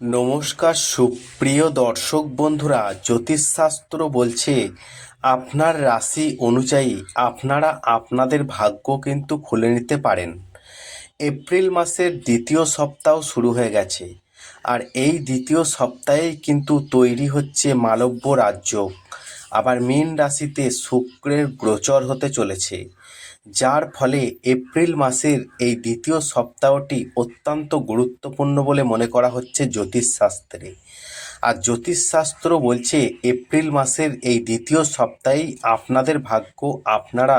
নমস্কার সুপ্রিয় দর্শক বন্ধুরা, জ্যোতিষশাস্ত্র বলছে, আপনার রাশি অনুযায়ী আপনারা আপনাদের ভাগ্য কিন্তু খুলে নিতে পারেন। এপ্রিল মাসের দ্বিতীয় সপ্তাহ শুরু হয়ে গেছে, আর এই দ্বিতীয় সপ্তাহেই কিন্তু তৈরি হচ্ছে মালব্য রাজ্য। আবার মীন রাশিতে শুক্রের গোচর হতে চলেছে। যার ফলে এপ্রিল মাসের এই দ্বিতীয় সপ্তাহটি অত্যন্ত গুরুত্বপূর্ণ বলে মনে করা হচ্ছে জ্যোতিষশাস্ত্রে। আর জ্যোতিষশাস্ত্র বলছে এপ্রিল মাসের এই দ্বিতীয় সপ্তাহেই আপনাদের ভাগ্য আপনারা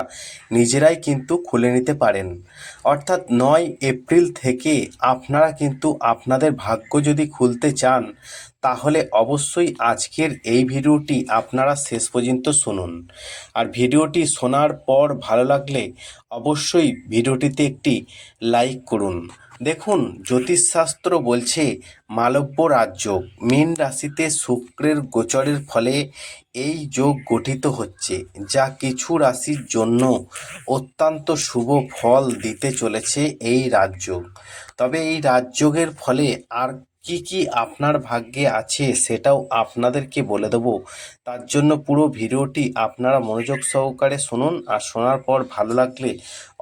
নিজেরাই কিন্তু খুলে নিতে পারেন। অর্থাৎ নয় এপ্রিল থেকে আপনারা কিন্তু আপনাদের ভাগ্য যদি খুলতে চান, তাহলে অবশ্যই আজকের এই ভিডিওটি আপনারা শেষ পর্যন্ত শুনুন। আর ভিডিওটি শোনার পর ভালো লাগলে অবশ্যই ভিডিওটিতে একটি লাইক করুন। দেখুন, জ্যোতিষশাস্ত্র বলছে মালব্য রাজ্য। মীন রাশিতে শুক্রের গোচরের ফলে এই যোগ গঠিত হচ্ছে, যা কিছু রাশির জন্য অত্যন্ত শুভ ফল দিতে চলেছে এই রাজযোগ তবে এই রাজযোগের ফলে আর কি কি আপনার ভাগ্যে আছে সেটাও আপনাদেরকে বলে দেবো। তার জন্য পুরো ভিডিওটি আপনারা মনোযোগ সহকারে শুনুন আর শোনার পর ভালো লাগলে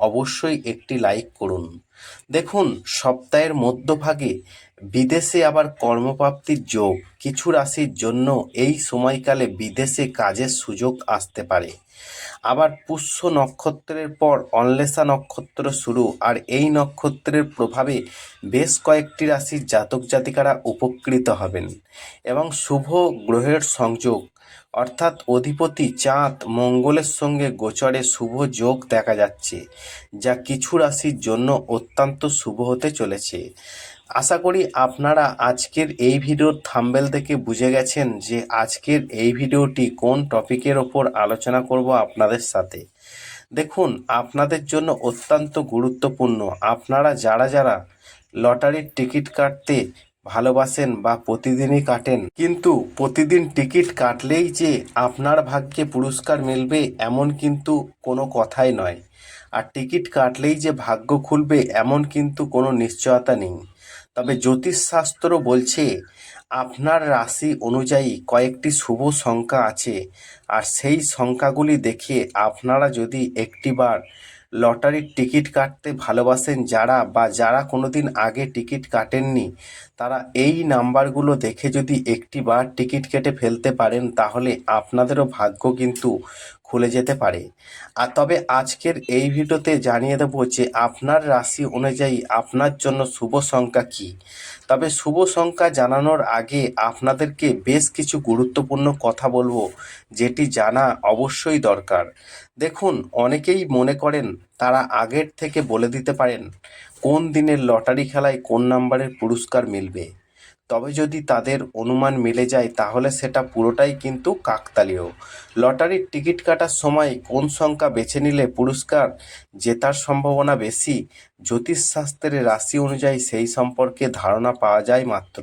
অবশ্যই একটি লাইক করুন। দেখুন, সপ্তাহের মধ্যভাগে বিদেশে আবার কর্মপ্রাপ্তির যোগ। কিছু রাশির জন্য এই সময়কালে বিদেশে কাজের সুযোগ আসতে পারে। আবার পুষ্য নক্ষত্রের পর অন্লেষা নক্ষত্র শুরু, আর এই নক্ষত্রের প্রভাবে বেশ কয়েকটি রাশির জাতক জাতিকারা উপকৃত হবেন। এবং শুভ গ্রহের সংযোগ অর্থাৎ অধিপতি চাঁদ মঙ্গলের সঙ্গে গোচরে শুভ যোগ দেখা যাচ্ছে, যা কিছু রাশির জন্য অত্যন্ত শুভ হতে চলেছে। আশা করি আপনারা আজকের এই ভিডিওর থাম্বেল থেকে বুঝে গেছেন যে আজকের এই ভিডিওটি কোন টপিকের ওপর আলোচনা করব আপনাদের সাথে। দেখুন, আপনাদের জন্য অত্যন্ত গুরুত্বপূর্ণ। আপনারা যারা যারা লটারির টিকিট কাটতে ভালোবাসেন বা প্রতিদিনই কাটেন। কিন্তু প্রতিদিন টিকিট কাটলেই যে আপনার ভাগ্যে পুরস্কার মিলবে এমন কিন্তু কোনো কথাই নয়। আর টিকিট কাটলেই যে ভাগ্য খুলবে এমন কিন্তু কোনো নিশ্চয়তা নেই। তবে জ্যোতিষশাস্ত্র বলছে, আপনার রাশি অনুযায়ী কয়েকটি শুভ সংখ্যা আছে। আর সেই সংখ্যাগুলি দেখে আপনারা যদি একটিবার লটারির টিকিট কাটতে ভালোবাসেন যারা বা যারা কোনো দিন আগে টিকিট কাটেননি, তারা এই নাম্বারগুলো দেখে যদি একটি বার টিকিট কেটে ফেলতে পারেন, তাহলে আপনাদেরও ভাগ্য কিন্তু খুলে যেতে পারে। আর তবে আজকের এই ভিডিওতে জানিয়ে দেবো যে আপনার রাশি অনুযায়ী আপনার জন্য শুভ সংখ্যা কী। তবে শুভ সংখ্যা জানানোর আগে আপনাদেরকে বেশ কিছু গুরুত্বপূর্ণ কথা বলব, যেটি জানা অবশ্যই দরকার। দেখুন, অনেকেই মনে করেন তারা আগের থেকে বলে দিতে পারেন, কোন দিনের লটারি খেলায় কোন নাম্বারের পুরস্কার মিলবে। তবে যদি তাদের অনুমান মিলে যায়, তাহলে সেটা পুরোটাই কিন্তু কাকতালীয়। লটারির টিকিট কাটার সময় কোন সংখ্যা বেছে নিলে পুরস্কার জেতার সম্ভাবনা বেশি জ্যোতিষশাস্ত্রের রাশি অনুযায়ী সেই সম্পর্কে ধারণা পাওয়া যায় মাত্র।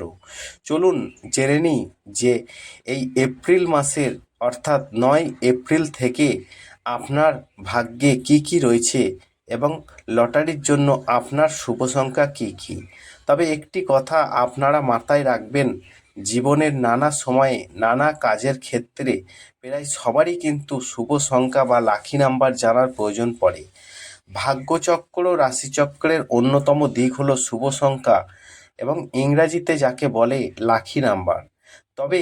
চলুন জেনে নিই যে এই এপ্রিল মাসের, অর্থাৎ নয় এপ্রিল থেকে আপনার ভাগ্যে কি কি রয়েছে এবং লটারির জন্য আপনার শুভ সংখ্যা কী কী। তবে একটি কথা আপনারা মাথায় রাখবেন, জীবনের নানা সময়ে নানা কাজের ক্ষেত্রে প্রায় সবারই কিন্তু শুভ সংখ্যা বা লাকি নাম্বার জানার প্রয়োজন পড়ে। ভাগ্যচক্র রাশিচক্রের অন্যতম দিক হলো শুভ সংখ্যা এবং ইংরাজিতে যাকে বলে লাখি নাম্বার তবে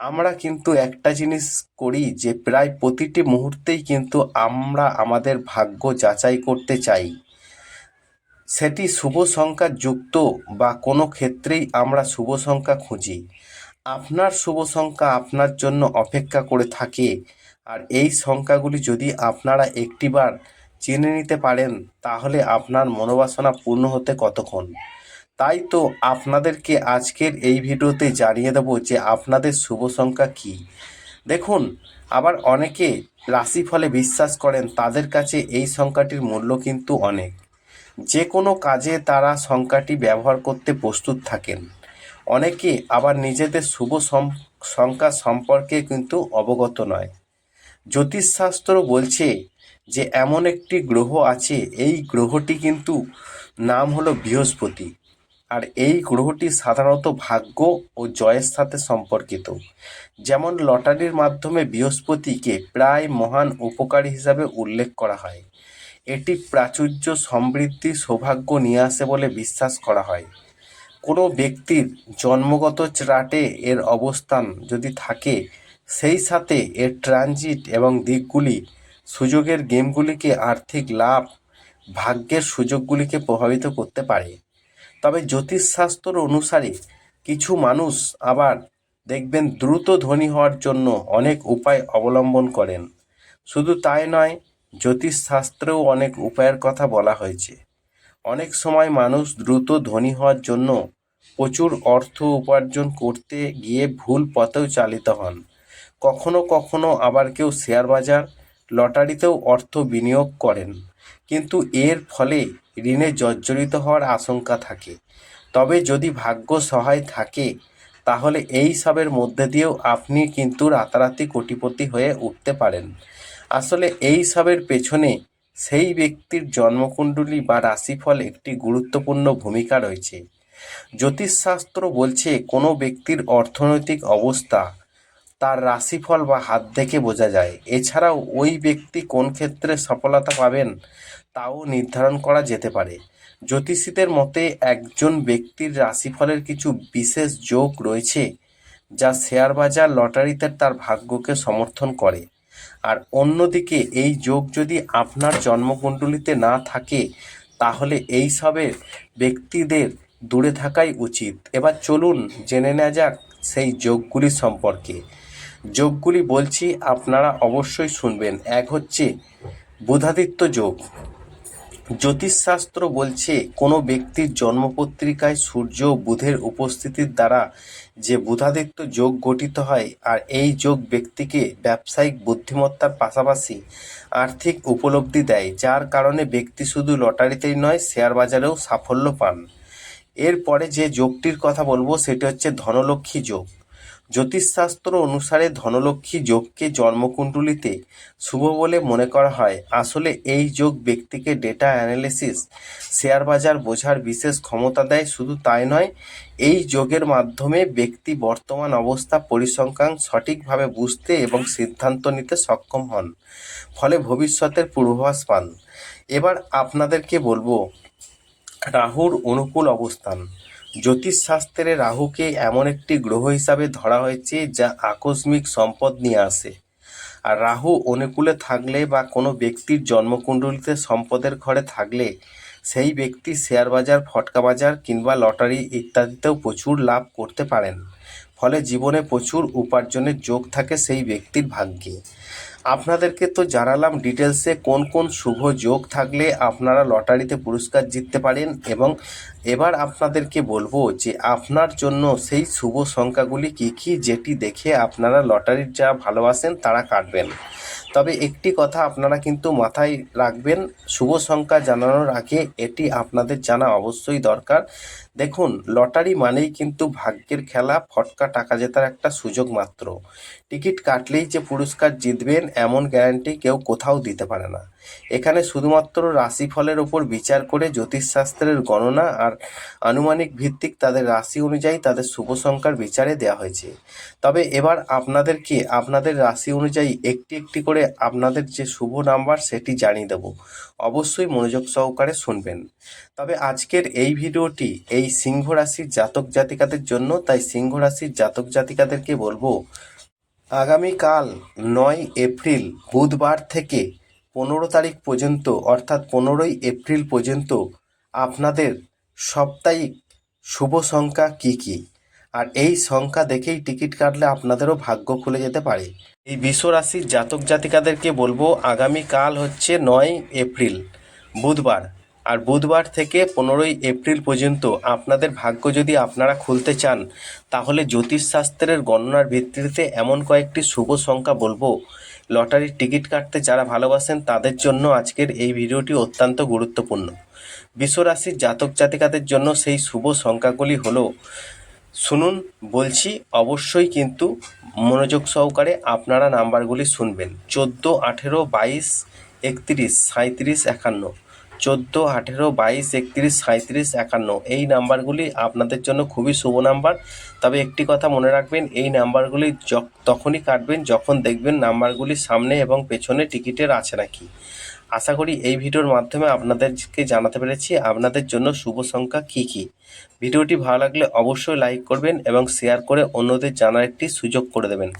আমরা কিন্তু একটা জিনিস করি যে প্রায় প্রতিটি মুহূর্তেই কিন্তু আমরা আমাদের ভাগ্য যাচাই করতে চাই। সেটি শুভ সংখ্যা যুক্ত বা কোনো ক্ষেত্রেই আমরা শুভ সংখ্যা খুঁজি। আপনার শুভ সংখ্যা আপনার জন্য অপেক্ষা করে থাকে। আর এই সংখ্যাগুলি যদি আপনারা একটিবার চিনে নিতে পারেন, তাহলে আপনার মনোবাসনা পূর্ণ হতে কতক্ষণ? তাই তো আপনাদেরকে আজকের এই ভিডিওতে জানিয়ে দেবো যে আপনাদের শুভ সংখ্যা কী। দেখুন, আবার অনেকে রাশিফলে বিশ্বাস করেন তাদের কাছে এই সংখ্যাটির মূল্য কিন্তু অনেক। যে কোনো কাজে তারা সংখ্যাটি ব্যবহার করতে প্রস্তুত থাকেন। অনেকে আবার নিজেদের শুভ সংখ্যা সম্পর্কে কিন্তু অবগত নয়। জ্যোতিষশাস্ত্র বলছে যে এমন একটি গ্রহ আছে, এই গ্রহটি কিন্তু নাম হলো বৃহস্পতি। আর এই গ্রহটি সাধারণত ভাগ্য ও জয়ের সাথে সম্পর্কিত। যেমন লটারির মাধ্যমে বৃহস্পতিকে প্রায় মহান উপকারী হিসাবে উল্লেখ করা হয়। এটি প্রাচুর্য সমৃদ্ধি সৌভাগ্য নিয়ে আসে বলে বিশ্বাস করা হয়। কোনো ব্যক্তির জন্মগত চার্টে এর অবস্থান যদি থাকে, সেই সাথে এর ট্রানজিট এবং দিকগুলি, সুযোগের গেমগুলিকে আর্থিক লাভ, ভাগ্যের সুযোগগুলিকে প্রভাবিত করতে পারে। তবে জ্যোতিষশাস্ত্র অনুসারে কিছু মানুষ আবার দেখবেন দ্রুত ধনী হওয়ার জন্য অনেক উপায় অবলম্বন করেন। শুধু তাই নয় জ্যোতিষশাস্ত্রেও অনেক উপায়ের কথা বলা হয়েছে। অনেক সময় মানুষ দ্রুত ধনী হওয়ার জন্য প্রচুর অর্থ উপার্জন করতে গিয়ে ভুল পথেও চালিত হন। কখনো কখনো আবার কেউ শেয়ার বাজার, লটারিতেও অর্থ বিনিয়োগ করেন। কিন্তু এর ফলে ঋণে জর্জরিত হওয়ার আশঙ্কা থাকে। তবে যদি ভাগ্য সহায় থাকে, তাহলে এই সবের মধ্যে দিয়েও আপনি কিন্তু রাতারাতি কোটিপতি হয়ে উঠতে পারেন। আসলে এই সবের পেছনে সেই ব্যক্তির জন্মকুণ্ডলী বা রাশিফল একটি গুরুত্বপূর্ণ ভূমিকা রয়েছে। জ্যোতিষশাস্ত্র বলছে, কোনো ব্যক্তির অর্থনৈতিক অবস্থা তার রাশিফল বা হাত দেখে বোঝা যায়। এছাড়াও, ওই ব্যক্তি কোন ক্ষেত্রে সফলতা পাবেন তাও নির্ধারণ করা যেতে পারে। জ্যোতিষীদের মতে, একজন ব্যক্তির রাশিফলের কিছু বিশেষ যোগ রয়েছে যা শেয়ার বাজার লটারিতে তার ভাগ্যকে সমর্থন করে। আর অন্যদিকে এই যোগ যদি আপনার জন্মকুণ্ডলিতে না থাকে, তাহলে এই সবের ব্যক্তিদের দূরে থাকাই উচিত। এবার চলুন জেনে নেওয়া যাক সেই যোগগুলি সম্পর্কে। যোগগুলি বলছি, আপনারা অবশ্যই শুনবেন। এক হচ্ছে বুধাদিত্য যোগ। জ্যোতিষশাস্ত্র বলছে, কোনো ব্যক্তির জন্মপত্রিকায় সূর্য বুধের উপস্থিতির দ্বারা যে বুধাদিত্য যোগ গঠিত হয় আর এই যোগ ব্যক্তিকে ব্যবসায়িক বুদ্ধিমত্তার পাশাপাশি আর্থিক উপলব্ধি দেয়, যার কারণে ব্যক্তি শুধু লটারিতেই নয়, শেয়ার বাজারেও সাফল্য পান। এরপরে যে যোগটির কথা বলব, সেটি হচ্ছে ধনলক্ষ্মী যোগ। জ্যোতিষশাস্ত্র অনুসারে ধনলক্ষ্মী যোগকে জন্মকুণ্ডলিতে শুভ বলে মনে করা হয়। আসলে এই যোগ ব্যক্তিকে ডেটা অ্যানালিসিস শেয়ার বাজার বোঝার বিশেষ ক্ষমতা দেয়। শুধু তাই নয়, এই যোগের মাধ্যমে ব্যক্তি বর্তমান অবস্থা পরিসংখ্যান সঠিকভাবে বুঝতে এবং সিদ্ধান্ত নিতে সক্ষম হন, ফলে ভবিষ্যতের পূর্বাভাস পান। এবার আপনাদেরকে বলব, রাহুর অনুকূল অবস্থান। জ্যোতিষশাস্ত্রে রাহুকে এমন একটি গ্রহ হিসাবে ধরা হয়েছে যা আকস্মিক সম্পদ নিয়ে আসে। আর রাহু অনুকূলে থাকলে বা কোনো ব্যক্তির জন্মকুণ্ডলিতে সম্পদের ঘরে থাকলে সেই ব্যক্তি শেয়ার বাজার ফটকা বাজার কিংবা লটারি ইত্যাদিতেও প্রচুর লাভ করতে পারেন। ফলে জীবনে প্রচুর উপার্জনের যোগ থাকে সেই ব্যক্তির ভাগ্যে। আপনাদেরকে তো জানালাম ডিটেলসে কোন কোন শুভ যোগ থাকলে আপনারা লটারিতে পুরস্কার জিততে পারেন এবং এবার আপনাদেরকে বলব যে আপনার জন্য সেই শুভ সংখ্যাগুলি কী কী যেটি দেখে আপনারা লটারির যা ভালোবাসেন তারা কাটবেন। তবে একটি কথা আপনারা কিন্তু মাথায় রাখবেন, শুভ সংখ্যা জানানোর আগে এটি আপনাদের জানা অবশ্যই দরকার। দেখুন, লটারি মানেই কিন্তু ভাগ্যের খেলা, ফটকা টাকা জেতার একটা সুযোগ মাত্র। টিকিট কাটলেই যে পুরস্কার জিতবেন, এমন গ্যারান্টি কেউ কোথাও দিতে পারে না। এখানে শুধুমাত্র রাশিফলের ওপর বিচার করে জ্যোতিষশাস্ত্রের গণনা আর আনুমানিক ভিত্তিক তাদের রাশি অনুযায়ী তাদের শুভ সংখ্যার বিচারে দেওয়া হয়েছে। তবে এবার আপনাদেরকে, আপনাদের রাশি অনুযায়ী একটি একটি করে আপনাদের যে শুভ নাম্বার সেটি জানিয়ে দেব। অবশ্যই মনোযোগ সহকারে শুনবেন। তবে আজকের এই ভিডিওটি এই সিংহ রাশির জাতক জাতিকাদের জন্য, তাই সিংহ রাশির জাতক জাতিকাদেরকে বলব, আগামীকাল নয় এপ্রিল বুধবার থেকে পনেরো তারিখ পর্যন্ত, অর্থাৎ পনেরোই এপ্রিল পর্যন্ত আপনাদের সাপ্তাহিক শুভ সংখ্যা কী কী? আর এই সংখ্যা দেখেই টিকিট কাটলে আপনাদেরও ভাগ্য খুলে যেতে পারে। এই বিশ্ব রাশির জাতক জাতিকাদেরকে বলব আগামীকাল হচ্ছে নয় এপ্রিল, বুধবার। আর বুধবার থেকে পনেরোই এপ্রিল পর্যন্ত আপনাদের ভাগ্য যদি আপনারা খুলতে চান, তাহলে জ্যোতিষশাস্ত্রের গণনার ভিত্তিতে এমন কয়েকটি শুভ সংখ্যা বলব। লটারির টিকিট কাটতে যারা ভালোবাসেন, তাদের জন্য আজকের এই ভিডিওটি অত্যন্ত গুরুত্বপূর্ণ। বিশ্বরাশির জাতক জাতিকাদের জন্য সেই শুভ সংখ্যাগুলি হলো শুনুন, বলছি, অবশ্যই কিন্তু মনোযোগ সহকারে আপনারা নাম্বারগুলি শুনবেন। চোদ্দ, আঠেরো, বাইশ, একত্রিশ, সাঁইত্রিশ, একান্ন। চোদ্দ, আঠেরো, বাইশ, একত্রিশ, সাঁইত্রিশ, একান্ন। এই নাম্বারগুলি আপনাদের জন্য খুবই শুভ নাম্বার। তবে একটি কথা মনে রাখবেন, এই নাম্বারগুলি তখনই কাটবেন যখন দেখবেন নাম্বারগুলি সামনে এবং পেছনে টিকিটের আছে নাকি। আশা করি এই ভিডিওর মাধ্যমে আপনাদেরকে জানাতে পেরেছি আপনাদের জন্য শুভ সংখ্যা কী কী। ভিডিওটি ভালো লাগলে অবশ্যই লাইক করবেন এবং শেয়ার করে অন্যদের জানার একটি সুযোগ করে দেবেন।